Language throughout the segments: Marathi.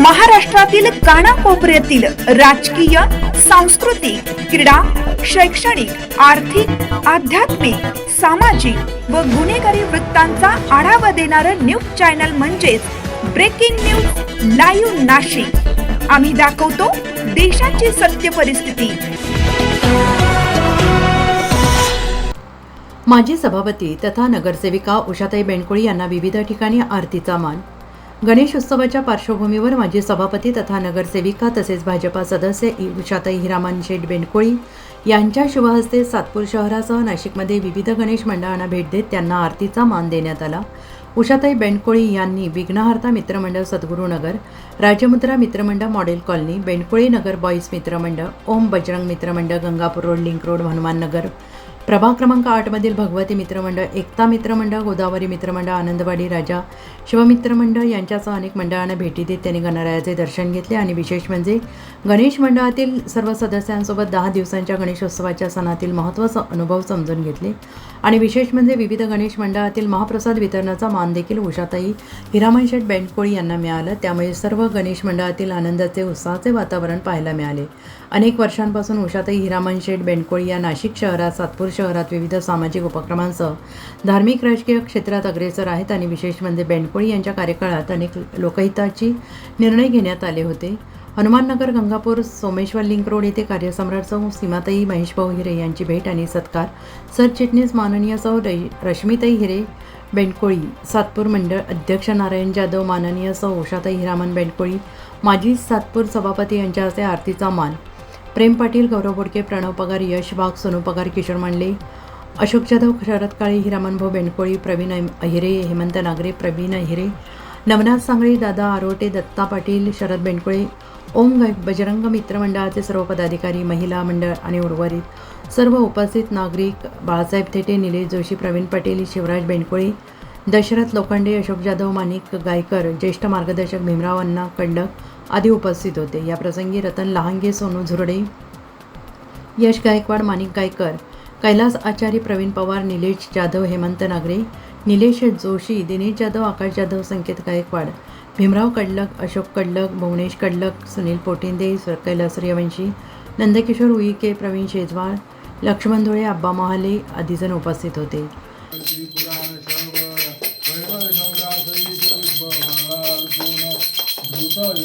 महाराष्ट्रातील कानाकोपऱ्यातील राजकीय सांस्कृतिक क्रीडा शैक्षणिक आर्थिक आध्यात्मिक सामाजिक व गुन्हेगारी वृत्तांचा आढावा देणारं न्यूज चॅनल म्हणजेच ब्रेकिंग न्यूज लाईव्ह नाशिक. आम्ही दाखवतो देशाची सत्य परिस्थिती. माजी सभापती तथा नगरसेविका उषाताई बेंडकोळी यांना विविध ठिकाणी आरतीचा मान. गणेश उत्सवाच्या पार्श्वभूमीवर माजी सभापती तथा नगरसेविका तसेच भाजपा सदस्य इ- उषाताई हिरामन शेठ बेंडकोळी यांच्या शुभहस्ते सातपूर शहरासह नाशिकमध्ये विविध गणेश मंडळांना भेट देत त्यांना आरतीचा मान देण्यात आला. उषाताई बेंडकोळी यांनी विघ्नहर्ता मित्रमंडळ सद्गुरुनगर राजमुद्रा मित्रमंडळ model colony Bendkoli Nagar boys मित्रमंडळ ओम बजरंग मित्रमंडळ Gangapur road link road Hanuman Nagar प्रभाग क्रमांक आठमधील भगवती मित्रमंडळ एकता मित्रमंडळ गोदावरी मित्रमंडळ आनंदवाडी राजा शिवमित्रमंडळ यांच्यासह अनेक मंडळांना भेटी देत त्यांनी गणरायाचे दर्शन घेतले आणि विशेष म्हणजे गणेश मंडळातील सर्व सदस्यांसोबत दहा दिवसांच्या गणेशोत्सवाच्या सणातील महत्त्व स- अनुभव समजून घेतले. आणि विशेष म्हणजे विविध गणेश मंडळातील महाप्रसाद वितरणाचा मान देखील उषाताई हिरामन शेठ बेंडकोळी यांना मिळालं. त्यामुळे सर्व गणेश मंडळातील आनंदाचे उत्साहाचे वातावरण पाहायला मिळाले. अनेक वर्षांपासून उषाताई हिरामन शेठ बेंडकोळी या नाशिक शहरात सातपूर शहरात विविध सामाजिक उपक्रमांसह धार्मिक राजकीय क्षेत्रात अग्रेसर आहेत आणि विशेष म्हणजे बेंडकोळी यांच्या कार्यकाळात अनेक लोकहिताची निर्णय घेण्यात आले होते. हनुमाननगर गंगापूर सोमेश्वर लिंक रोड येथे कार्यसम्राट सौ सीमाताई महेशभाऊ हिरे यांची भेट आणि सत्कार. सरचिटणीस माननीय सौ रश्मीताई हिरे बेंडकोळी सातपूर मंडळ अध्यक्ष नारायण जाधव माननीय सौ उषाताई हिरामन बेंडकोळी माजी सातपूर सभापती यांच्या हस्ते आरतीचा मान. प्रेम पाटील गौरव बोडके प्रणव पगार यश वाघ सोनू पगार किशोर मांडले. अशोक जाधव शरद काळे हिरामनभाऊ बेंडकोळी प्रवीण अहिरे हेमंत नागरे प्रवीण अहिरे नवनाथ सांगळे दादा आरोटे दत्ता पाटील शरद बेंडकोळे ओम ग बजरंग मित्रमंडळाचे सर्व पदाधिकारी महिला मंडळ आणि उर्वरित सर्व उपस्थित नागरिक बाळासाहेब थेटे निलेश जोशी प्रवीण पाटील शिवराज बेंडकोळे दशरथ लोखंडे अशोक जाधव माणिक गायकर ज्येष्ठ मार्गदर्शक भीमराव अण्णा कंडक आदी उपस्थित होते. या प्रसंगी रतन लहांगे सोनू झुरडे यश गायकवाड माणिक गायकर कैलास आचार्य प्रवीण पवार निलेश जाधव हेमंत नागरे निलेश जोशी दिनेश जाधव आकाश जाधव संकेत गायकवाड भीमराव कडलक अशोक कडलक भुवनेश कडलक सुनील पोटिंदे सर- कैलास सूर्यवंशी नंदकिशोर उईके प्रवीण शेजवाळ लक्ष्मण धुळे आब्बा महाले आदीजण उपस्थित होते. पीतांबर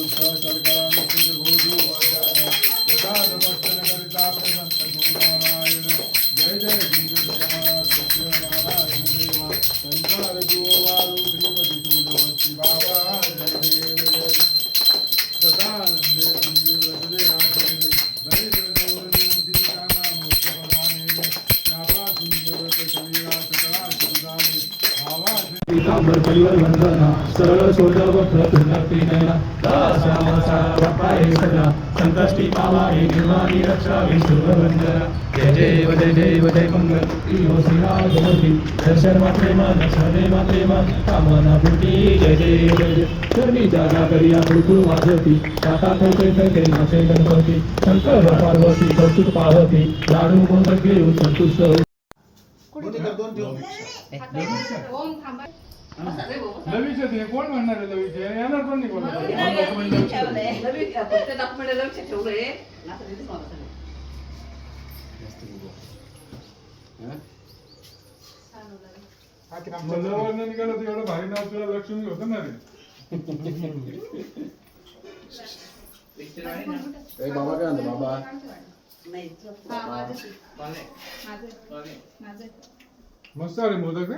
परिवर वंदना सरळ सोडव दास्याम सारा बापाये सदा संकष्टी पावाये निर्वाणी रक्षा विष्णु वंदना जय जय जय जय जय मंगल. यो श्रीराजमूर्ती दर्शन मात्रे मान सदे मात्रे मान कामना पूर्ती. जय जय जय चरणी जागा करिया कुळकुळ वाजवती. काका थैते थैते नाचे गणपती. शंकर पार्वती कौतुक पाहती लाडू मोदक घेऊन संतुष्ट होती. लवीचे ते कोण म्हणणार आहे लवीचे? येणार कोण नाही मुलावर नाही निघालं तर एवढं भारी नाव तुला लक्ष्मी होतं ना रे. बाबा काय म्हणतो बाबा? मस्त आले मोदक रे.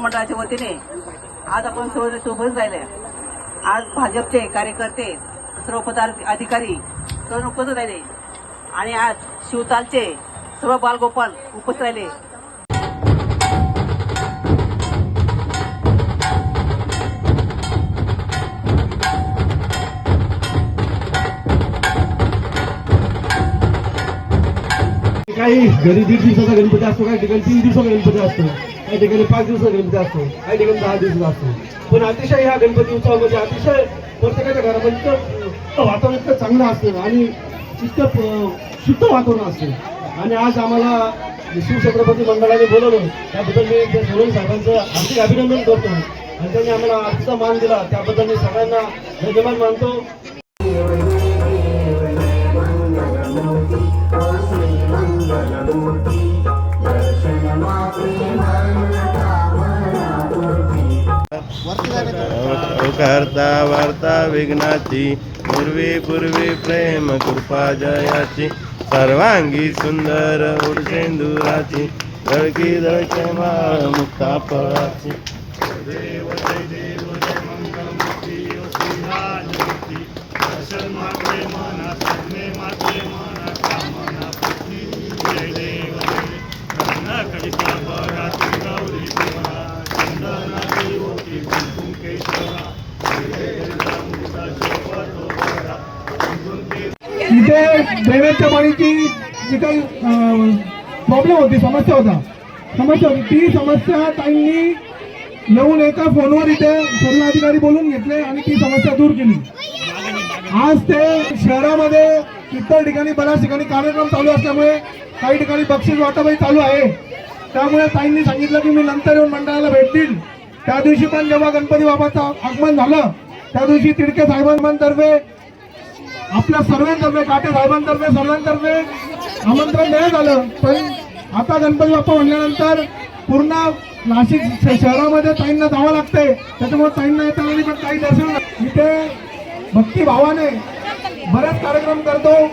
मित्रमंडळाच्या वतीने आज आपण सर्व सोबत राहिले. आज भाजपचे कार्यकर्ते सर्व पदाधिकारी अधिकारी सर्व उपस्थित राहिले. आणि आज शिवतालचे सर्व बालगोपाल उपस्थित राहिले. काही घरी दीड दिवसाचा गणपती असतो काही ठिकाणी तीन दिवसाचा गणपती असतो. काही ठिकाणी पाच दिवसाचा गणपती असतो काही ठिकाणी दहा दिवसाचा असतो. पण अतिशय ह्या गणपती उत्सवामध्ये अतिशय प्रत्येकाच्या घरामध्ये इतकं वातावरण इतकं चांगलं असतं आणि इतकं शुद्ध वातावरण असतं. आणि आज आम्हाला शिवछत्रपती मंडळाने बोलवलं त्याबद्दल मी त्या सोनवणे साहेबांचं हार्दिक अभिनंदन करतो. आणि त्यांनी आम्हाला आजचा मान दिला त्याबद्दल मी सगळ्यांना धन्यवाद मानतो. करता वार्ता विघ्नाची पूर्वी पूर्वी प्रेम कृपा जयाची सर्वांगी सुंदर उडसेंदुराची दळकी दळके माळ मुक्ता फळाची देव इथे ड्रेनेजच्या पाणीची जी काही प्रॉब्लेम होती समस्या होता. समस्या होती. ती समस्या ताईंनी येऊन एका फोनवर इथे सर्व अधिकारी बोलून घेतले आणि ती समस्या दूर केली. आज ते शहरामध्ये इतर ठिकाणी बऱ्याच ठिकाणी कार्यक्रम चालू असल्यामुळे काही ठिकाणी बक्षीस वाटपही चालू आहे. त्यामुळे ताईंनी सांगितलं की मी नंतर येऊन मंडळाला भेट देईल. त्या दिवशी पण जेव्हा गणपती बाबाचं आगमन झालं त्या दिवशी तिडके साहेबांतर्फे आपल्या सर्वांतर्फे काटे साहेबांतर्फे सर्वांतर्फे आमंत्रण देण्यात आलं. पण आता गणपती बाप्पा म्हणल्यानंतर पूर्ण नाशिक श- शहरामध्ये ताईंना जावं लागतंय. त्याच्यामुळे ताईंना येता आली पण काही दर्शन इथे भक्तिभावाने बरेच कार्यक्रम करतो.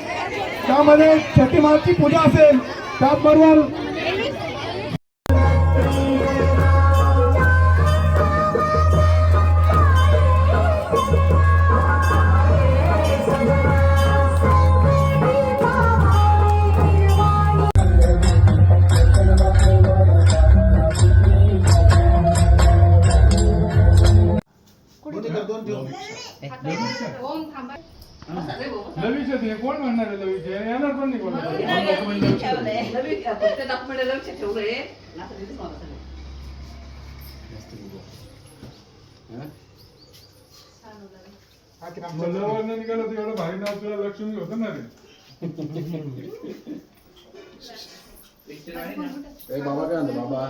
त्यामध्ये छठी पूजा असेल त्याचबरोबर लवीचे ते कोण म्हणणार आहे लवीचे येणार पण नाही कोण लवण निघालं तर एवढं भारी नाव तुला लक्ष्मी होतं ना रे ए बाबा. काय म्हणतो बाबा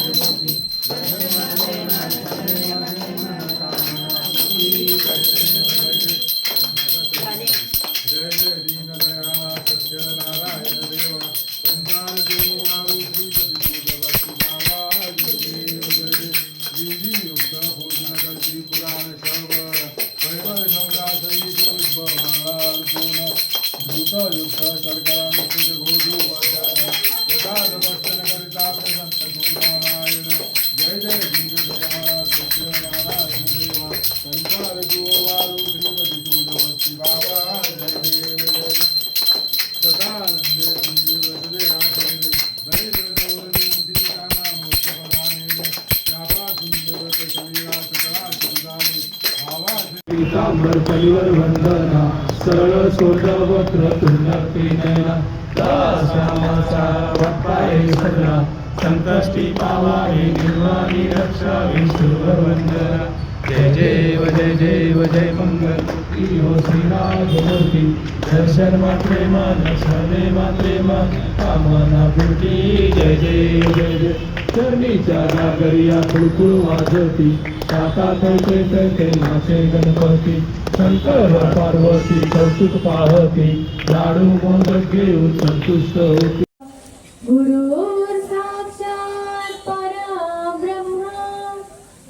सरळ सोडव तुंडपी नयना श्यामाचा संकष्टी पावाये निर्वाणी रक्षा विष्णुव जय जय जय जय जय मंगल श्रीराजमूर्ती दर्शन मात्रे मान मात्रे मान कामना जय जय जय जय चरणीच्या नागरिया कुळकुळ नाचे गणपती शंकर पार्वती कौतुक पाहती लाडू गोंद घेऊन संतुष्ट होती. गुरु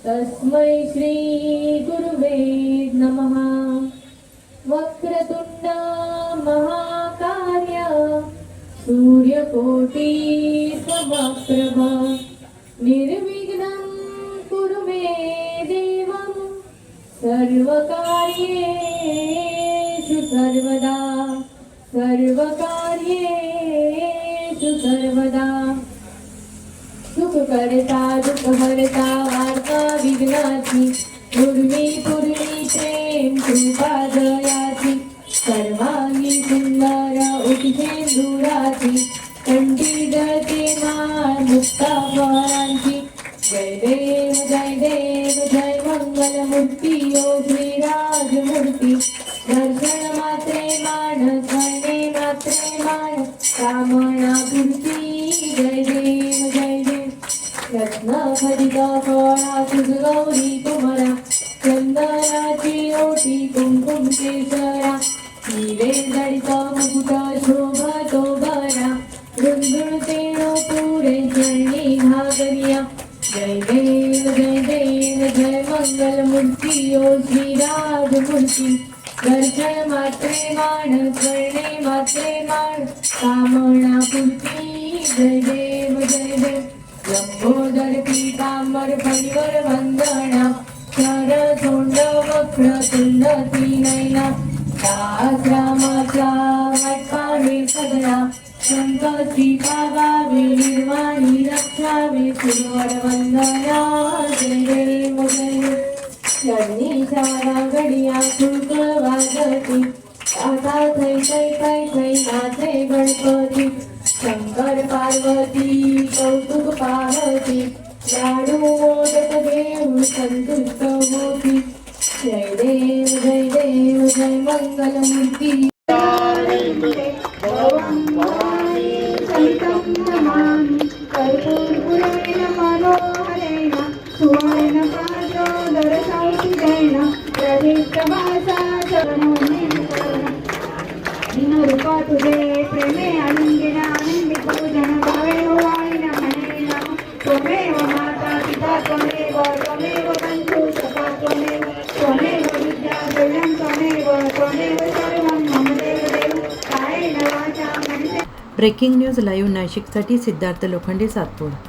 तस्मै श्री गुरुवे नमः. वक्रतुंड महाकार्य सूर्यकोटी समप्रभ निर्वि सर्वकार्येषु सर्वदा सर्वकार्येषु सर्वदा. सुख करता दुःख हरता वार्ता विघ्नाची पूर्वी पूर्वी प्रेम कृपा दयाची. सर्वांगी सुंदर उठे दुराची चंदनाची ओटी कुंकुम केसरा हिरे जडित मुकुट शोभतो बरा रुंजुळते पुरे चरणी घागरिया जय देव जय देव जय मंगल मूर्ती दर्शन मात्रे माण स्मरणे मात्रे माण कामना पूर्ती जय देव जय देव लंबोदर पीतांबर फणीवर वंदना वक्र तुंड निर्वाणी रक्षावे वंदना. जय जय देव गडिया शुल्क वाजती आता थै थै थै थै गणपती. शंकर पार्वती कौतुक पार्वती. लाडू मोदक घेऊन संतुष्ट మంగళమూర్తి కర్పూర్పురైన మనోహరేణ సువర్ణ పాత్రోదర సౌషిదైన ప్రదీప్తవాసా చరణోన్మే నిన్ను పాతుదే ప్రేమే ఆనందిన ఆనంది పూజన భావేన వాయిన మనేన మాతా పితా త్వమే ब्रेकिंग न्यूज लाईव्ह नाशिकसाठी सिद्धार्थ लोखंडे सातपूर